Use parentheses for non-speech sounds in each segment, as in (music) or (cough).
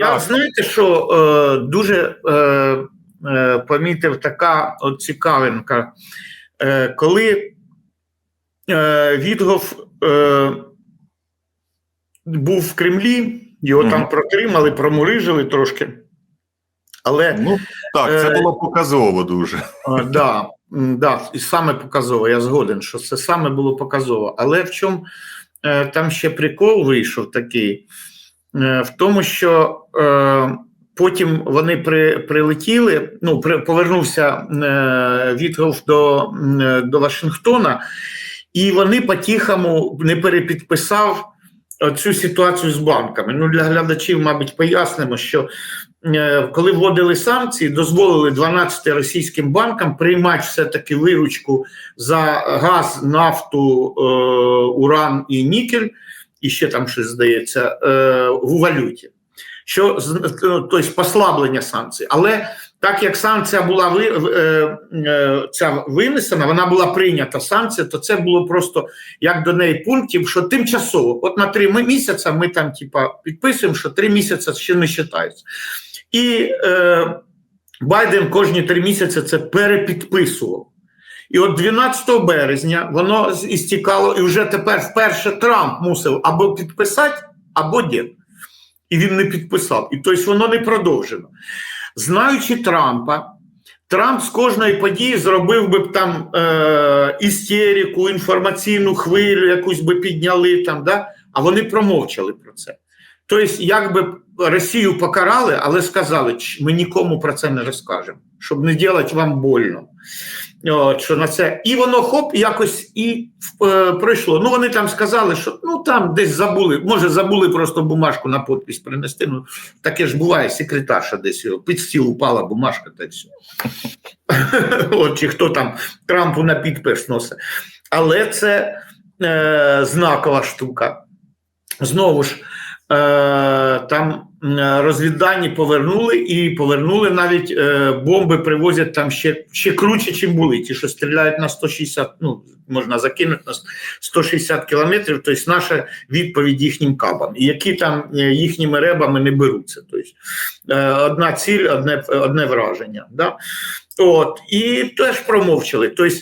Я знаєте, що е, дуже е, е, помітив така от цікавинка, е, коли е, Вітгоф е, був в Кремлі, його Мгм. там протримали, промурижили трошки. Але Ну так, Е, це було показово дуже. Е, Да, да, і саме показово, я згоден, що це саме було показово. Але в чому е, там ще прикол вийшов такий, в тому, що е, потім вони при, прилетіли, ну, при, повернувся е, Вітгоф до, е, до Вашингтона, і вони по-тихому не перепідписав цю ситуацію з банками. Ну, для глядачів, мабуть, пояснимо, що е, коли вводили санкції, дозволили 12 російським банкам приймати все-таки виручку за газ, нафту, е, уран і нікель, і ще там щось здається, е, у валюті. Що е, тобто послаблення санкцій. Але так як санкція була ви, е, е, ця винесена, вона була прийнята санкція, то це було просто як до неї пунктів, що тимчасово, от на три місяці ми там типа підписуємо, що три місяці ще не вважається. І е, Байден кожні три місяці це перепідписував. І от 12 березня воно істікало, і вже тепер вперше Трамп мусив або підписати, або ні. І він не підписав. І тобто воно не продовжено. Знаючи Трампа, Трамп з кожної події зробив би там е, істерику, інформаційну хвилю, якусь би підняли там, да? а вони промовчали про це. Тобто, якби Росію покарали, але сказали, «Ч, ми нікому про це не розкажемо, щоб не робити вам больно. Що на це. І воно хоп, якось і е, пройшло. Ну, вони там сказали, що ну там десь забули, може, забули просто бумажку на підпис принести. Ну, таке ж буває, секретарша десь його, під стіл упала бумажка та й все. (laughs) От, чи хто там Трампу на підпис носить. Але це е, знакова штука. Знову ж, е, там розвіддані повернули і повернули навіть е, бомби привозять там ще, ще круче, чим були. Ті, що стріляють на 160, ну, можна закинути на 160 кілометрів, тобто наша відповідь їхнім кабам, які там е, їхніми ребами не беруться. Тобто, е, одна ціль, одне, одне враження. Да? От, і теж промовчали. Тобто,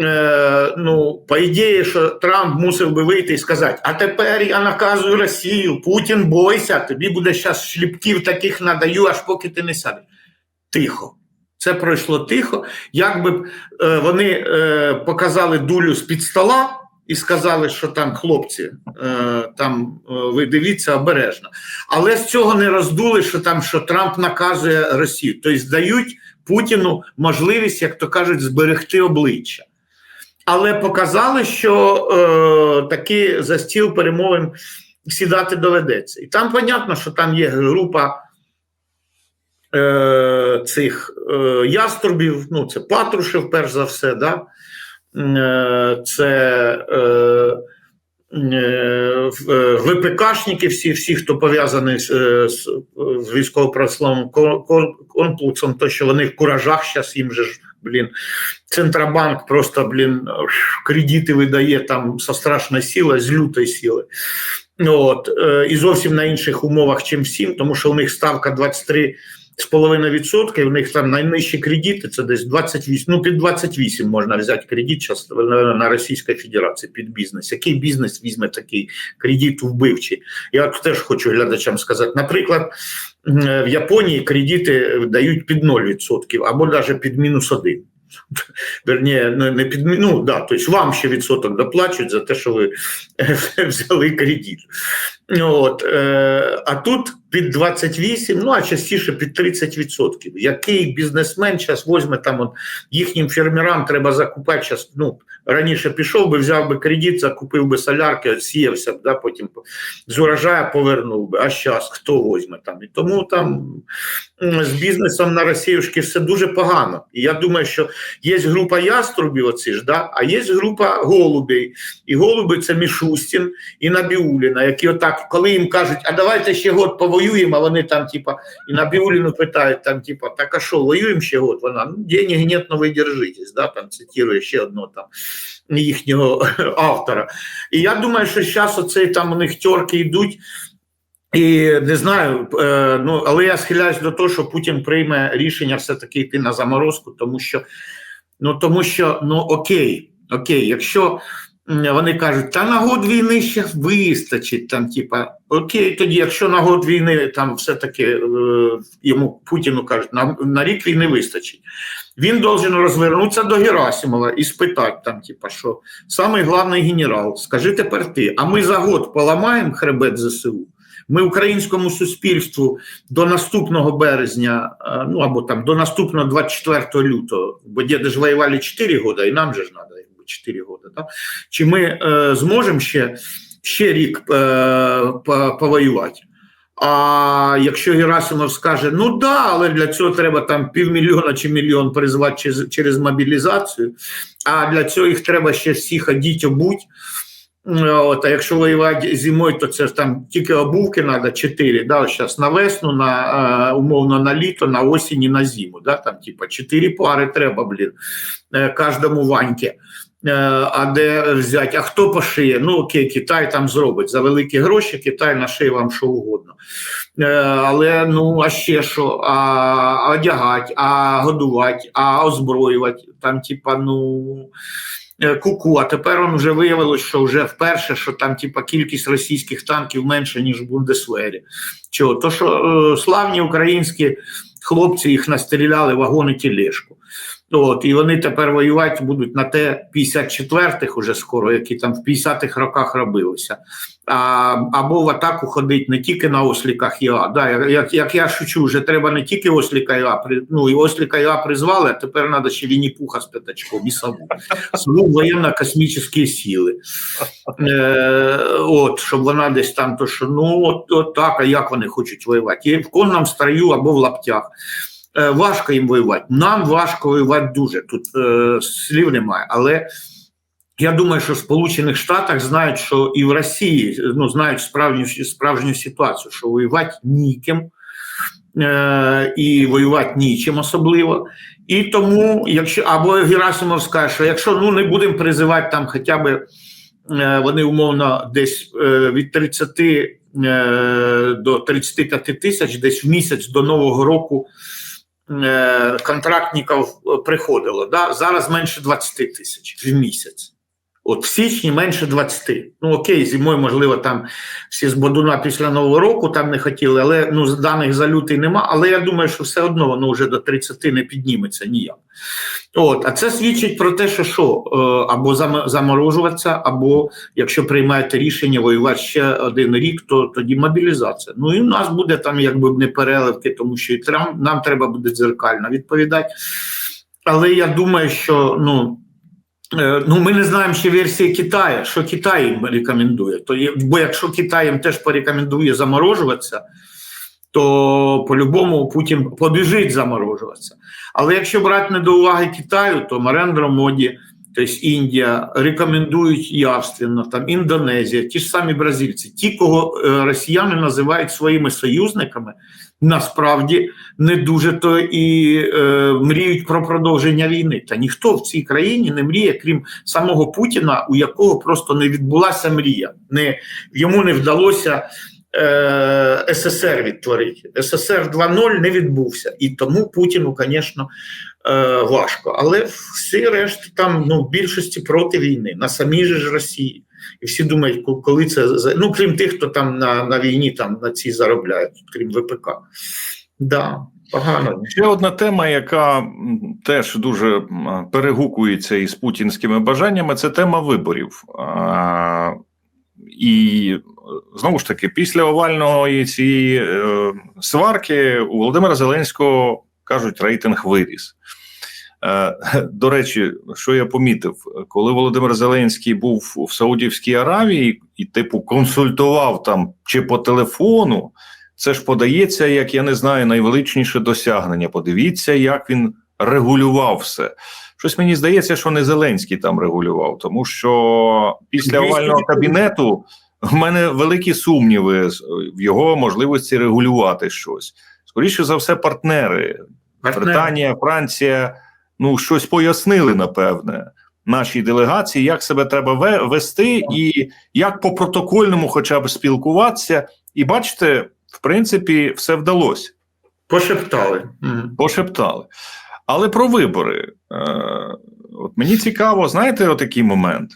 Е, ну, по ідеї, що Трамп мусив би вийти і сказати: а тепер я наказую Росію, Путін бойся, тобі буде зараз шліпків таких надаю, аж поки ти не сядеш. Тихо. Це пройшло тихо. Якби е, вони е, показали дулю з-під стола і сказали, що там хлопці, е, там е, ви дивіться обережно. Але з цього не роздули, що там що Трамп наказує Росію. Тобто дають Путіну можливість, як то кажуть, зберегти обличчя. Але показали, що е, таки за стіл перемовин сідати доведеться. І там понятно, що там є група е, цих е, яструбів, ну це Патрушев, перш за все, да? е, це е, е, е, ВПКшники, всі, всі, хто пов'язаний з, е, з, з кор- комплексом, то що вони в куражах зараз їм же ж, блін, Центробанк просто, блін, кредити видає там со страшної сили, з лютої сили. От, е, і зовсім на інших умовах, чим всім, тому що у них ставка 23,5%, і у них там найнижчі кредити, це десь 28, ну під 28 можна взяти кредит зараз на Російській Федерації під бізнес. Який бізнес візьме такий кредит вбивчий? Я теж хочу глядачам сказати, наприклад, в Японії кредити дають під 0% або навіть під мінус 1. Верні, не, під ну, да, тобто вам ще відсоток доплачують за те, що ви (laughs) взяли кредит. От, е, а тут під 28, ну а частіше під 30%. Який бізнесмен зараз возьме там от, їхнім фермерам треба закупати зараз, ну, раніше пішов би, взяв би кредит, закупив би солярки, сіявся б, да, потім з урожаю повернув би. А зараз хто возьме там? І тому там з бізнесом на Росіюшки все дуже погано. І я думаю, що є група яструбів, оці ж, да? а є група голубей. І голуби це Мішустін і Набіуліна, які отак, коли їм кажуть, а давайте ще год повоюємо, а вони там, типа, і Набіуліну питають, там, типа, так а що, воюємо ще год? Вона, ну, денег нет, но ви держитесь, да? там цитує ще одного там їхнього (laughs) автора. І я думаю, що зараз оцей там у них терки йдуть. І не знаю, е, ну але я схиляюсь до того, що Путін прийме рішення все-таки йти на заморозку, тому що ну тому що ну окей, окей, якщо вони кажуть, та на год війни ще вистачить, там, типа, окей, тоді, якщо на год війни там все-таки е, йому Путіну кажуть, на, на рік війни вистачить. Він должен розвернутися до Герасимова і спитати там, типа, що самий главний генерал, скажи тепер ти, а ми за год поламаємо хребет ЗСУ? Ми українському суспільству до наступного березня, е, ну або там до наступного 24 лютого, бо діди ж воювали 4 роки, і нам же ж треба 4 роки. Да? Чи ми е, зможемо ще, ще рік е, по- повоювати? А якщо Герасимов скаже, ну да, але для цього треба там півмільйона чи мільйон призвати через, через мобілізацію, а для цього їх треба ще всіх одіть, обуть. От, а якщо воювати зимою, то це ж там тільки обувки треба 4, да, зараз на весну, на, е, умовно на літо, на осінь і на зиму. Да, там, типа, 4 пари треба, блін, е, кожному ваньки. Е, А де взяти? А хто пошиє? Ну окей, Китай там зробить за великі гроші, Китай нашиє вам що угодно. Е, Але ну а ще що? А одягати, а годувати, а озброювати. Там, типа, ну е, куку. А тепер он вже виявилось, що вже вперше, що там, типа, кількість російських танків менше, ніж в Бундесвері. Чого? То, що е, славні українські хлопці їх настріляли вагони тілешку. От, і вони тепер воювати будуть на те 54-х уже скоро, які там в 50-х роках робилися. А, або в атаку ходить не тільки на осліках ЯА. Да, як, як я шучу, вже треба не тільки осліка при- ну і осліка ЯА призвали, а тепер треба ще Вінні-Пуха з п'ятачком і сову. Сову воєнно-космічні сили. Е, от, щоб вона десь там, то що ну от, от так, а як вони хочуть воювати? І в конному строю або в лаптях. Е, важко їм воювати. Нам важко воювати дуже. Тут е, слів немає. Але я думаю, що в Сполучених Штатах знають, що і в Росії ну, знають справжню, справжню ситуацію, що воювати ніким. Е, і воювати нічим особливо. І тому, якщо або Герасимов скаже, що якщо ну не будемо призивати там хоча б е, вони умовно десь від 30 е, до 35 тисяч, десь в місяць до Нового року контрактників приходило. Да? Зараз менше 20 тисяч в місяць. От в січні менше 20. Ну окей, зимою, можливо, там всі з Бодуна після Нового року там не хотіли, але ну даних за лютий нема. Але я думаю, що все одно воно вже до 30 не підніметься ніяк. От, а це свідчить про те, що що е, або зам- заморожуватися, або якщо приймаєте рішення воювати ще один рік, то тоді мобілізація. Ну і в нас буде там якби не переливки, тому що і нам треба буде дзеркально відповідати. Але я думаю, що ну. Е, Ну, ми не знаємо ще версії Китаю, що Китай їм рекомендує. То є, бо якщо Китай їм теж порекомендує заморожуватися, то по-любому Путін побіжить заморожуватися. Але якщо брати не до уваги Китаю, то Марендра Моді, тобто Індія, рекомендують явственно, там Індонезія, ті ж самі бразильці, ті, кого е, росіяни називають своїми союзниками, насправді не дуже то і е, мріють про продовження війни. Та ніхто в цій країні не мріє, крім самого Путіна, у якого просто не відбулася мрія. Не, йому не вдалося е, СССР відтворити. СССР 2.0 не відбувся. І тому Путіну, звісно, важко. Але всі решта там ну, в більшості проти війни, на самій же ж Росії. І всі думають, коли це ну, крім тих, хто там на, на війні там на ці заробляють, крім ВПК. Да, погано. Ще одна тема, яка теж дуже перегукується із путінськими бажаннями, це тема виборів. І е, знову ж таки, після овальної цієї е, сварки у Володимира Зеленського кажуть, рейтинг виріс. Е, (laughs) До речі, що я помітив, коли Володимир Зеленський був в Саудівській Аравії і, типу, консультував там чи по телефону, це ж подається, як я не знаю, найвеличніше досягнення. Подивіться, як він регулював все. Щось мені здається, що не Зеленський там регулював, тому що після овального кабінету в мене великі сумніви в його можливості регулювати щось. Скоріше за все, партнери Партнери. Британія, Франція ну щось пояснили, напевне, нашій делегації, як себе треба вести, і як по протокольному, хоча б спілкуватися, І бачите, в принципі, все вдалося. Пошептали. Пошептали. Але про вибори. Е, от мені цікаво, знаєте, отакий момент.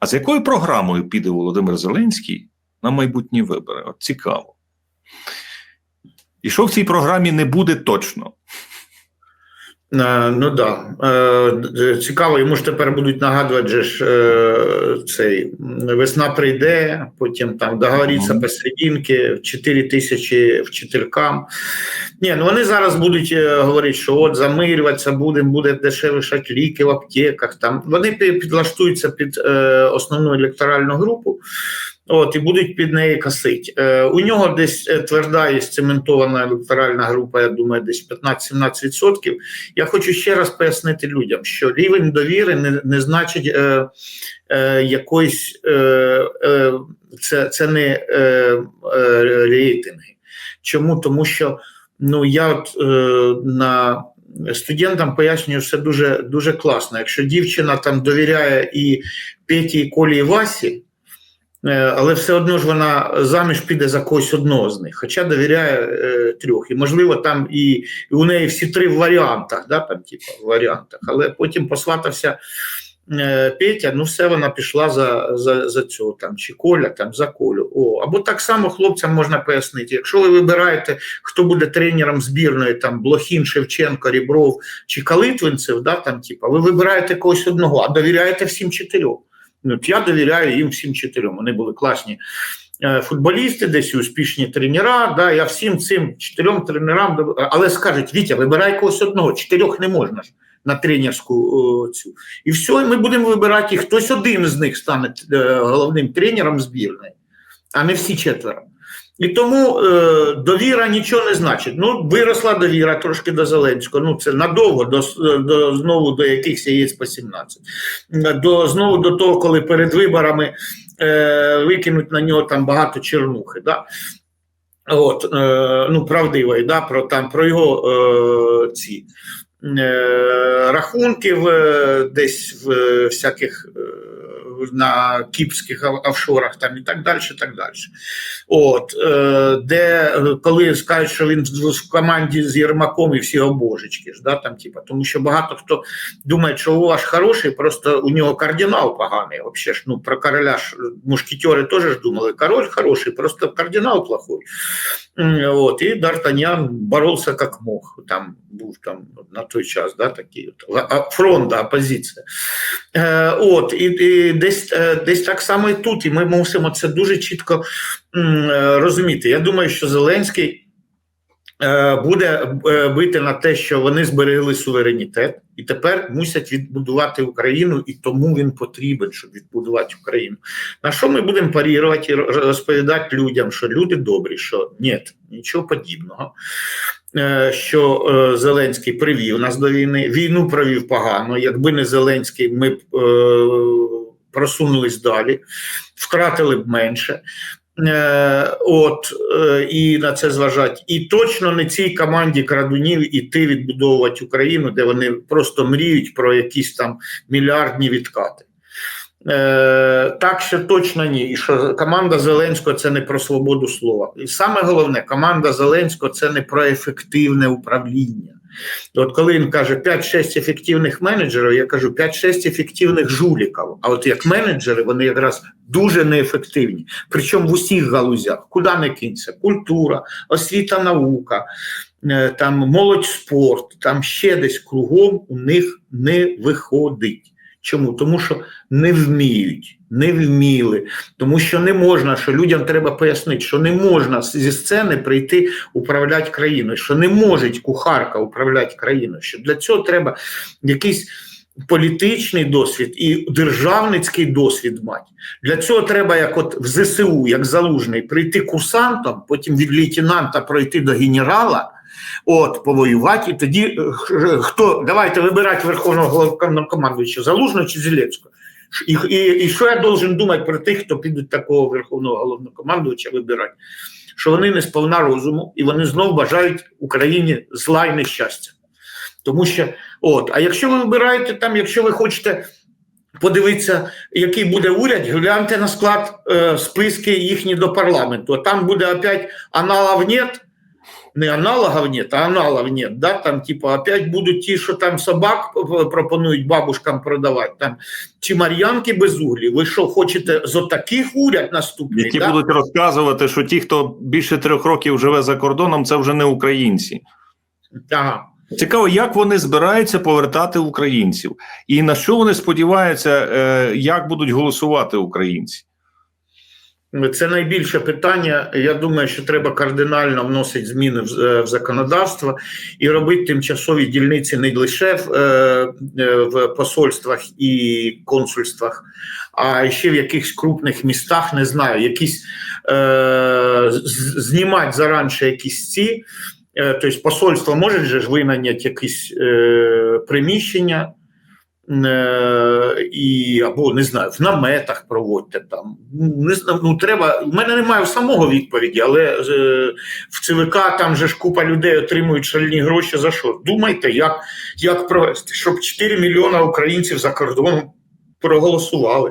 А з якою програмою піде Володимир Зеленський на майбутні вибори? От цікаво. І що в цій програмі не буде точно? Е, Ну да. Е, Цікаво, йому ж тепер будуть нагадувати, же ж е, цей весна прийде, потім там договориться посерединки, 4 тисячі вчителькам. Ні, ну вони зараз будуть говорити, що от замирюватися будемо, буде дешевше ліки в аптеках. Там вони підлаштуються під основну електоральну групу. От, і будуть під неї косити. Е, у нього десь е, тверда і цементована електоральна група, я думаю, десь 15-17%. Я хочу ще раз пояснити людям, що рівень довіри не, не значить е, е, якоїсь е, е, це, це не е, е, рейтинги. Чому? Тому що ну я от е, на студентам пояснюю все дуже дуже класно. Якщо дівчина там довіряє і Петі, і Колі, і Васі. Е, Але все одно ж вона заміж піде за когось одного з них, хоча довіряє е, трьох. І можливо, там і, і у неї всі три в варіантах, да, там, типу, в варіантах. Але потім посватався е, Петя, ну все, вона пішла за, за, за цього там, чи Коля там, за Колю. О, або так само хлопцям можна пояснити. Якщо ви вибираєте, хто буде тренером збірної, там Блохін, Шевченко, Рібров чи Калитвинцев, да, там, типу, ви вибираєте когось одного, а довіряєте всім чотирьом. Я довіряю їм всім чотирьом. Вони були класні е, футболісти, десь успішні тренера. Да, я всім цим чотирьом тренерам, але скажуть, Вітя, вибирай когось одного, чотирьох не можна ж на тренерську цю. І все, ми будемо вибирати, їх. хтось один з них стане е, головним тренером збірної, а не всі четверо. І тому е, довіра нічого не значить. Ну, виросла довіра трошки до Зеленського. Ну, це надовго, до, до знову до якихось яєць по 17. До, знову до того, коли перед виборами е, викинуть на нього там багато чернухи. Да? От, е, ну, правдивої, да, про, там, про його е, ці е, рахунки в, десь в е, всяких е, на кіпських офшорах там і так далі. так далі. От, е, де е, коли скажуть, що він в команді з Єрмаком і всі обожечки, ж, да, там, типа, тому що багато хто думає, що у вас хороший, просто у нього кардинал поганий. Вообще ж, ну, про короля ж мушкетери теж ж думали, король хороший, просто кардинал плохой. От, і Д'Артаньян боровся як мог. Там був там на той час, да, такий от, фронт, да, опозиція. Е, от, і, і десь, е, десь так само і тут, і ми мусимо це дуже чітко е, розуміти. Я думаю, що Зеленський е, буде бити на те, що вони зберегли суверенітет і тепер мусять відбудувати Україну, і тому він потрібен, щоб відбудувати Україну. На що ми будемо парірувати і розповідати людям, що люди добрі, що ні, нічого подібного. Що Зеленський привів нас до війни, війну провів погано. Якби не Зеленський, ми б е, просунулись далі, втратили б менше. Е, От е, і на це зважать. І точно не цій команді крадунів іти відбудовувати Україну, де вони просто мріють про якісь там мільярдні відкати. Е, так що точно ні. І що команда Зеленського це не про свободу слова. І саме головне, команда Зеленського це не про ефективне управління. От коли він каже 5-6 ефективних менеджерів, я кажу 5-6 ефективних жуліків. А от як менеджери, вони якраз дуже неефективні. Причому в усіх галузях, куди не кінця, культура, освіта, наука, е, там молодь спорт, там ще десь кругом у них не виходить. Чому? Тому що не вміють, не вміли, тому що не можна, що людям треба пояснити, що не можна зі сцени прийти управляти країною, що не може кухарка управляти країною, що для цього треба якийсь політичний досвід і державницький досвід мати. Для цього треба, як от в ЗСУ, як залужний, прийти курсантом, потім від лейтенанта пройти до генерала. От, повоювати, і тоді е, хто давайте вибирати верховного головнокомандуючого, Залужного чи Зеленського. І, і, і що я должен думати про тих, хто підуть такого верховного головнокомандуюча вибирати? Що вони не сповна розуму і вони знов бажають Україні зла і нещастя. Тому що, от, а якщо ви вибираєте там, якщо ви хочете подивитися, який буде уряд, гляньте на склад е, списки їхні до парламенту. Там буде опять аналогів нет, не аналогів нет, а аналогів нет. Да? Там, типу, опять будуть ті, що там собак пропонують бабушкам продавати, там, чи мар'янки без углі. Ви що, хочете з отаких уряд наступний? Які да? будуть розказувати, що ті, хто більше трьох років живе за кордоном, це вже не українці. Ага. Цікаво, як вони збираються повертати українців, і на що вони сподіваються, е, як будуть голосувати українці? Це найбільше питання. Я думаю, що треба кардинально вносити зміни в, е, законодавство і робити тимчасові дільниці не лише в, е, е, в посольствах і консульствах, а ще в якихось крупних містах, не знаю, якісь е, знімати заранше якісь ці. Тобто посольство може же ж винайняти якісь е, приміщення. Е, і або не знаю, в наметах проводьте там. Не знаю, ну треба. У мене немає самого відповіді, але е, в ЦВК там же ж купа людей отримують шальні гроші. За що? Думайте, як, як провести, щоб 4 мільйони українців за кордоном проголосували.